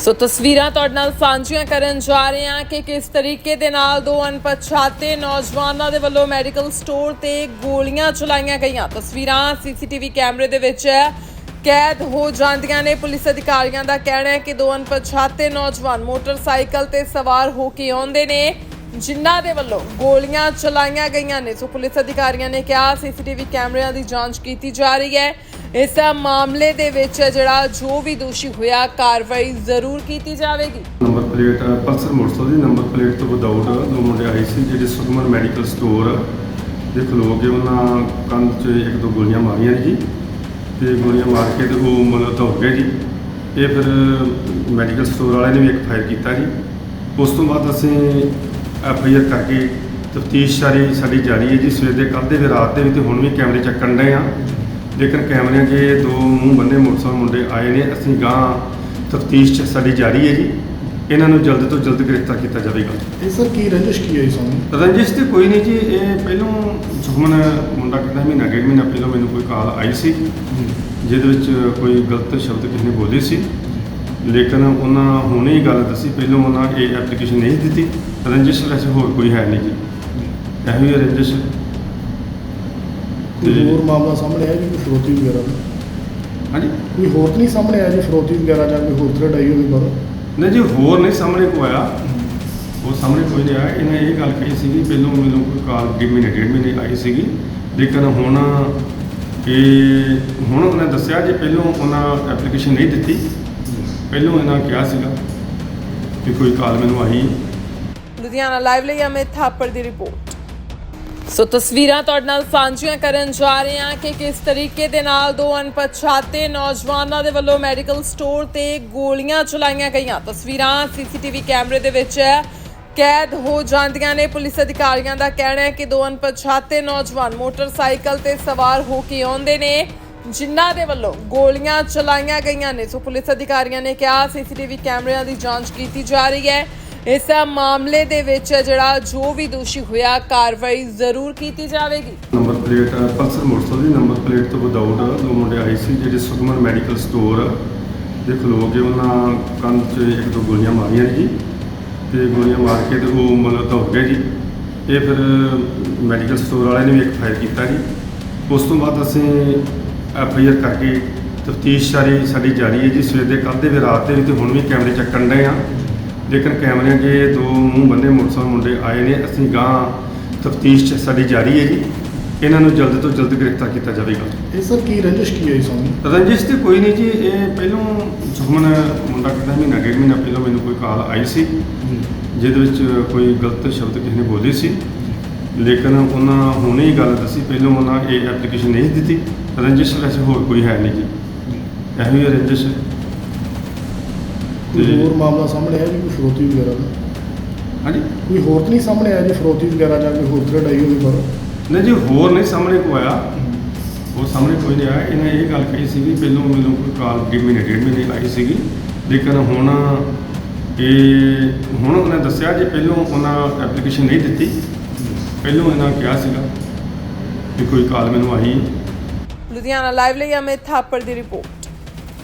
ਸੋ ਤਸਵੀਰਾਂ ਤੁਹਾਡੇ ਨਾਲ ਸਾਂਝੀਆਂ ਕਰਨ ਜਾ ਰਹੇ ਹਾਂ ਕਿ ਕਿਸ ਤਰੀਕੇ ਦੇ ਨਾਲ ਦੋ ਅਣਪਛਾਤੇ ਨੌਜਵਾਨਾਂ ਦੇ ਵੱਲੋਂ ਮੈਡੀਕਲ ਸਟੋਰ ਤੇ ਗੋਲੀਆਂ ਚਲਾਈਆਂ ਗਈਆਂ। ਤਸਵੀਰਾਂ ਸੀਸੀਟੀਵੀ ਕੈਮਰੇ ਦੇ ਵਿੱਚ ਕੈਦ ਹੋ ਜਾਂਦੀਆਂ ਨੇ ਪੁਲਿਸ ਅਧਿਕਾਰੀਆਂ ਦਾ ਕਹਿਣਾ ਹੈ ਕਿ ਦੋ ਅਣਪਛਾਤੇ ਨੌਜਵਾਨ ਮੋਟਰਸਾਈਕਲ ਤੇ ਸਵਾਰ ਹੋ ਕੇ ਆਉਂਦੇ ਨੇ, ਜਿਨ੍ਹਾਂ ਦੇ ਵੱਲੋਂ ਗੋਲੀਆਂ ਚਲਾਈਆਂ ਗਈਆਂ ਨੇ। ਸੋ ਪੁਲਿਸ ਅਧਿਕਾਰੀਆਂ ਨੇ ਕਿਹਾ, ਸੀਸੀਟੀਵੀ ਕੈਮਰਿਆਂ ਦੀ ਜਾਂਚ ਕੀਤੀ ਜਾ ਰਹੀ ਹੈ। ਇਸ ਮਾਮਲੇ ਦੇ ਵਿੱਚ ਜਿਹੜਾ ਜੋ ਵੀ ਦੋਸ਼ੀ ਹੋਇਆ, ਕਾਰਵਾਈ ਜ਼ਰੂਰ ਕੀਤੀ ਜਾਵੇਗੀ। ਨੰਬਰ ਪਲੇਟ, ਪਲਸਰ ਮੋਟਰਸਾਈਕਲ ਦੀ ਨੰਬਰ ਪਲੇਟ ਤੋਂ ਵਿਦਆਊਟ ਦੋ ਮੁੰਡੇ ਆਏ ਸੀ, ਜਿਹੜੇ ਸੁਖਮਨ ਮੈਡੀਕਲ ਸਟੋਰ ਦੇ ਖਲੋ ਕੇ ਉਹਨਾਂ ਕੰਧ 'ਚ ਇੱਕ ਦੋ ਗੋਲੀਆਂ ਮਾਰੀਆਂ ਨੇ ਜੀ। ਤੇ ਗੋਲੀਆਂ ਮਾਰ ਕੇ ਤੇ ਉਹ ਮਤਲਬ ਦੌੜ ਗਏ ਜੀ। ਇਹ ਫਿਰ ਮੈਡੀਕਲ ਸਟੋਰ ਵਾਲਿਆਂ ਨੇ ਵੀ ਇੱਕ ਫਾਇਰ ਕੀਤਾ ਜੀ। ਉਸ ਤੋਂ ਬਾਅਦ ਅਸੀਂ ਐਫ ਆਈ ਆਰ ਕਰਕੇ ਤਫਤੀਸ਼ ਸਾਰੀ ਸਾਡੀ ਜਾਰੀ ਹੈ ਜੀ। ਸਵੇਰ ਦੇ ਕੱਲ੍ਹ ਦੇ ਵੀ ਰਾਤ ਦੇ ਵੀ ਤੇ ਹੁਣ ਵੀ ਕੈਮਰੇ ਚੱਕਣ ਡਏ ਆ ਲੇਕਿਨ ਕੈਮਰਿਆਂ 'ਚ ਦੋ ਮੂੰਹ ਬੰਨੇ ਮੋਟਰਸਾਈਕਲ ਮੁੰਡੇ ਆਏ ਨੇ ਅਸੀਂ ਗਾਂ ਤਫਤੀਸ਼ 'ਚ ਸਾਡੀ ਜਾਰੀ ਹੈ ਜੀ। ਇਹਨਾਂ ਨੂੰ ਜਲਦ ਤੋਂ ਜਲਦ ਗ੍ਰਿਫਤਾਰ ਕੀਤਾ ਜਾਵੇਗਾ। ਇਹ ਸਰ ਕੀ ਰੰਜਿਸ਼ ਕੀ ਹੋਈ ਸਾਨੂੰ ਰੰਜਿਸ਼ ਤੇ ਕੋਈ ਨਹੀਂ ਜੀ ਇਹ ਪਹਿਲੋਂ ਸੁਖਮਨ ਮੁੰਡਾ ਕਹਿੰਦਾ ਮਹੀਨਾ ਡੇਢ ਮਹੀਨਾ ਪਹਿਲਾਂ ਮੈਨੂੰ ਕੋਈ ਕਾਲ ਆਈ ਸੀ। ਜਿਹਦੇ ਵਿੱਚ ਕੋਈ ਗਲਤ ਸ਼ਬਦ ਕਿਸੇ ਨੇ ਬੋਲੇ ਸੀ। ਲੇਕਿਨ ਉਹਨਾਂ ਹੁਣੇ ਹੀ ਗੱਲ ਦੱਸੀ ਪਹਿਲਾਂ ਉਹਨਾਂ ਇਹ ਐਪਲੀਕੇਸ਼ਨ ਨਹੀਂ ਦਿੱਤੀ। ਰੰਜਿਸ਼ ਵੈਸੇ ਹੋਰ ਕੋਈ ਹੈ ਨਹੀਂ ਜੀ। ਇਹੋ ਹੀ ਰੰਜਿਸ਼। ਕੋਈ ਤੇ- ਹੋਰ ਮਾਮਲਾ ਸਾਹਮਣੇ ਆਇਆ ਜੀ ਕੋਈ ਫਰੋਤੀ ਵਗੈਰਾ ਦਾ ਹਾਂਜੀ? ਕੋਈ ਹੋਰ ਤਾਂ ਨਹੀਂ ਸਾਹਮਣੇ ਆਇਆ ਜੀ ਫਰੋਤੀ ਵਗੈਰਾ ਜਾਂ ਕੋਈ ਹੋਰ ਥਰਡ ਆਈ ਹੋਵੇ ਬਾਹਰੋਂ? ਨਹੀਂ ਜੀ ਹੋਰ ਨਹੀਂ ਸਾਹਮਣੇ ਕੋ ਆਇਆ। ਉਹ ਸਾਹਮਣੇ ਕੋਈ ਨਹੀਂ ਆਇਆ। ਇਹਨੇ ਇਹ ਗੱਲ ਕਹੀ ਸੀਗੀ ਪਹਿਲਾਂ ਮੈਨੂੰ ਕੋਈ ਕਾਲ ਡੇਢ ਮਹੀਨੇ ਡੇਢ ਮਹੀਨੇ ਆਈ ਸੀਗੀ। ਲੇਕਿਨ ਹੁਣ ਇਹ ਹੁਣ ਉਹਨੇ ਦੱਸਿਆ ਜੇ ਪਹਿਲਾਂ ਉਹਨਾਂ ਐਪਲੀਕੇਸ਼ਨ ਨਹੀਂ ਦਿੱਤੀ ਪਹਿਲਾਂ ਇਹਨਾਂ ਕਿਹਾ ਸੀਗਾ ਕਿ ਕੋਈ ਕਾਲ ਮੈਨੂੰ ਆਈ। ਲੁਧਿਆਣਾ ਲਾਈਵ ਲਈ ਅਮਿਤ ਥਾਪੜ ਦੀ ਰਿਪੋਰਟ। ਸੋ ਤਸਵੀਰਾਂ ਤੁਹਾਡੇ ਨਾਲ ਸਾਂਝੀਆਂ ਕਰਨ ਜਾ ਰਹੇ ਹਾਂ ਕਿ ਕਿਸ ਤਰੀਕੇ ਦੇ ਨਾਲ ਦੋ ਅਣਪਛਾਤੇ ਨੌਜਵਾਨਾਂ ਦੇ ਵੱਲੋਂ ਮੈਡੀਕਲ ਸਟੋਰ ਤੇ ਗੋਲੀਆਂ ਚਲਾਈਆਂ ਗਈਆਂ। ਤਸਵੀਰਾਂ ਸੀਸੀਟੀਵੀ ਕੈਮਰੇ ਦੇ ਵਿੱਚ ਕੈਦ ਹੋ ਜਾਂਦੀਆਂ ਨੇ ਪੁਲਿਸ ਅਧਿਕਾਰੀਆਂ ਦਾ ਕਹਿਣਾ ਹੈ ਕਿ ਦੋ ਅਣਪਛਾਤੇ ਨੌਜਵਾਨ ਮੋਟਰਸਾਈਕਲ ਤੇ ਸਵਾਰ ਹੋ ਕੇ ਆਉਂਦੇ ਨੇ, ਜਿਨ੍ਹਾਂ ਦੇ ਵੱਲੋਂ ਗੋਲੀਆਂ ਚਲਾਈਆਂ ਗਈਆਂ ਨੇ। ਸੋ ਪੁਲਿਸ ਅਧਿਕਾਰੀਆਂ ਨੇ ਕਿਹਾ ਸੀਸੀਟੀਵੀ ਕੈਮਰਿਆਂ ਦੀ ਜਾਂਚ ਕੀਤੀ ਜਾ ਰਹੀ ਹੈ। ਇਸ ਮਾਮਲੇ ਦੇ ਵਿੱਚ ਜਿਹੜਾ ਜੋ ਵੀ ਦੋਸ਼ੀ ਹੋਇਆ, ਕਾਰਵਾਈ ਜ਼ਰੂਰ ਕੀਤੀ ਜਾਵੇਗੀ। ਨੰਬਰ ਪਲੇਟ ਪਲਸਰ ਮੋਟਰਸਾਈਕਲ ਦੀ ਨੰਬਰ ਪਲੇਟ ਤੋਂ ਵਿਦਆਊਟ ਦੋ ਮੁੰਡੇ ਆਏ ਸੀ, ਜਿਹੜੇ ਸੁਖਮਨ ਮੈਡੀਕਲ ਸਟੋਰ ਦੇ ਖਲੋ ਕੇ ਉਹਨਾਂ ਕੰਧ 'ਚ ਇੱਕ ਦੋ ਗੋਲੀਆਂ ਮਾਰੀਆਂ ਜੀ ਤੇ ਗੋਲੀਆਂ ਮਾਰ ਕੇ ਤੇ ਉਹ ਮਤਲਬ ਦੌੜ ਗਏ ਜੀ। ਇਹ ਫਿਰ ਮੈਡੀਕਲ ਸਟੋਰ ਵਾਲਿਆਂ ਨੇ ਵੀ ਇੱਕ ਫਾਇਰ ਕੀਤਾ ਜੀ। ਉਸ ਤੋਂ ਬਾਅਦ ਅਸੀਂ ਐਫ ਆਈ ਆਰ ਕਰਕੇ ਤਫਤੀਸ਼ ਸਾਰੀ ਸਾਡੀ ਜਾਰੀ ਹੈ ਜੀ। ਸਵੇਰ ਦੇ ਕੱਲ੍ਹ ਦੇ ਵੀ ਰਾਤ ਦੇ ਵੀ ਤੇ ਹੁਣ ਵੀ ਕੈਮਰੇ ਚੱਕਣ ਡਏ ਆ ਲੇਕਿਨ ਕੈਮਰਿਆਂ 'ਚ ਇਹ ਦੋ ਮੂੰਹ ਬੰਨੇ ਮੋਟਰਸਾਈਕਲ ਮੁੰਡੇ ਆਏ ਨੇ ਅਸੀਂ ਗਾਂ ਤਫਤੀਸ਼ 'ਚ ਸਾਡੀ ਜਾਰੀ ਹੈ ਜੀ। ਇਹਨਾਂ ਨੂੰ ਜਲਦ ਤੋਂ ਜਲਦ ਗ੍ਰਿਫਤਾਰ ਕੀਤਾ ਜਾਵੇਗਾ। ਇਹ ਸਰ ਕੀ ਰੰਜਿਸ਼ ਕੀ ਹੋਈ ਸਾਨੂੰ ਰੰਜਿਸ਼ ਤੇ ਕੋਈ ਨਹੀਂ ਜੀ ਇਹ ਪਹਿਲੋਂ ਸੁਖਮਨ ਮੁੰਡਾ ਕਹਿੰਦਾ ਮਹੀਨਾ ਡੇਢ ਮਹੀਨਾ ਪਹਿਲਾਂ ਮੈਨੂੰ ਕੋਈ ਕਾਲ ਆਈ ਸੀ। ਜਿਹਦੇ ਵਿੱਚ ਕੋਈ ਗਲਤ ਸ਼ਬਦ ਕਿਸੇ ਨੇ ਬੋਲੇ ਸੀ। ਲੇਕਿਨ ਉਹਨਾਂ ਹੁਣੇ ਹੀ ਗੱਲ ਦੱਸੀ ਪਹਿਲਾਂ ਉਹਨਾਂ ਇਹ ਐਪਲੀਕੇਸ਼ਨ ਨਹੀਂ ਦਿੱਤੀ। ਰੰਜਿਸ਼ ਵੈਸੇ ਹੋਰ ਕੋਈ ਹੈ ਨਹੀਂ ਜੀ। ਇਹੋ ਹੀ ਰੰਜਿਸ਼ ਕੋਈ ਤੇ- ਹੋਰ ਮਾਮਲਾ ਸਾਹਮਣੇ ਆਇਆ ਜੀ ਕੋਈ ਫਰੋਤੀ ਵਗੈਰਾ ਦਾ? ਹਾਂਜੀ? ਕੋਈ ਹੋਰ ਤਾਂ ਨਹੀਂ ਸਾਹਮਣੇ ਆਇਆ ਜੀ ਫਰੋਤੀ ਵਗੈਰਾ ਜਾਂ ਕੋਈ ਹੋਰ ਥਰਡ ਆਈ ਹੋਵੇ ਨਹੀਂ ਜੀ ਹੋਰ ਨਹੀਂ ਸਾਹਮਣੇ ਕੋ ਆਇਆ। ਉਹ ਸਾਹਮਣੇ ਕੋਈ ਨਹੀਂ ਆਇਆ। ਇਹਨੇ ਇਹ ਗੱਲ ਕਹੀ ਸੀਗੀ ਪਹਿਲਾਂ ਮੈਨੂੰ ਕੋਈ ਕਾਲ ਡੇਢ ਮਹੀਨੇ ਡੇਢ ਮਹੀਨੇ ਆਈ ਸੀਗੀ। ਲੇਕਿਨ ਹੁਣ ਇਹ ਹੁਣ ਉਹਨੇ ਦੱਸਿਆ ਜੇ ਪਹਿਲਾਂ ਉਹਨਾਂ ਐਪਲੀਕੇਸ਼ਨ ਨਹੀਂ ਦਿੱਤੀ। ਪਹਿਲਾਂ ਇਹਨਾਂ ਕਿਹਾ ਸੀਗਾ ਕਿ ਕੋਈ ਕਾਲ ਮੈਨੂੰ ਆਈ। ਲੁਧਿਆਣਾ ਲਾਈਵ ਲਈ ਅਮਿਤ ਥਾਪੜ ਦੀ ਰਿਪੋਰਟ।